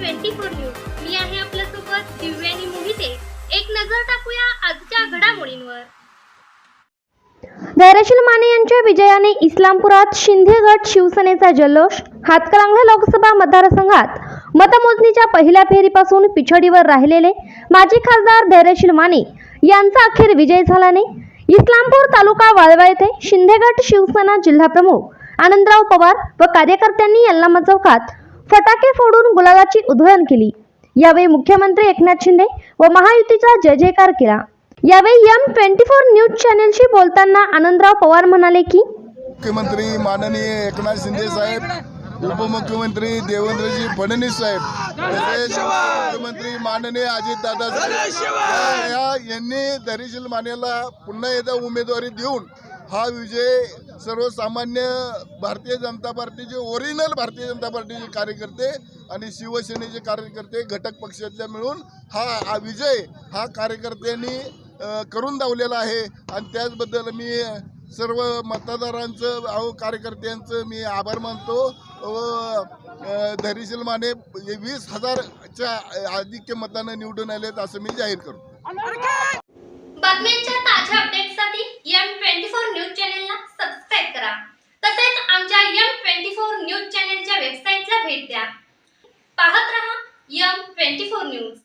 Twenty four news. मी आहे आपल्यासोबत दिव्यानी मोहिते. एक नजर टाकूया आजच्या घडामोडींवर. धैर्यशील माने यांच्या विजयाने इस्लामपुरात शिंदे गट शिवसेनेचा जल्लोष हातकरांगला लोकसभा मतदारसंघात मतमोजणीच्या पहिल्या फेरीपासून पिछडीवर राहिलेले माजी खासदार धैर्यशील माने यांचा अखेर विजय झाल्याने इस्लामपूर तालुका वाळवा येथे शिंदेगट शिवसेना जिल्हाप्रमुख आनंदराव पवार व कार्यकर्त्यांनी यल्लामा चौकात फटाके फोडून गुलाबाची उधळण केली. यावेळी मुख्यमंत्री एकनाथ शिंदे व महायुतीचा जय जयकार केला. यावेळी एम ट्वेंटी फोर न्यूज चॅनेलशी बोलताना आनंदराव पवार म्हणाले की मुख्यमंत्री माननीय एकनाथ शिंदे साहेब उपमुख्यमंत्री देवेंद्रजी फडणवीस साहेब तसेच मुख्यमंत्री माननीय अजितदादा साहेब. यांनी धैर्यशील मानेला पुन्हा एकदा उमेदवारी देऊन हा विजय सर्वसामान्य भारतीय जनता पार्टीचे ओरिजिनल भारतीय जनता पार्टीचे कार्यकर्ते आणि शिवसेनेचे कार्यकर्ते घटक पक्षातल्या मिळून हा हा विजय हा कार्यकर्त्यांनी करून दावलेला आहे. आणि त्याचबद्दल मी सर्व मतदारांचं अहो कार्यकर्त्यांचं मी आभार मानतो. व अ, धैर्यशील माने वीस हजारच्या आधिक्य मतानं निवडून आलेत असं मी जाहीर करतो. पाहत रहा यम ट्वेंटी फोर न्यूज.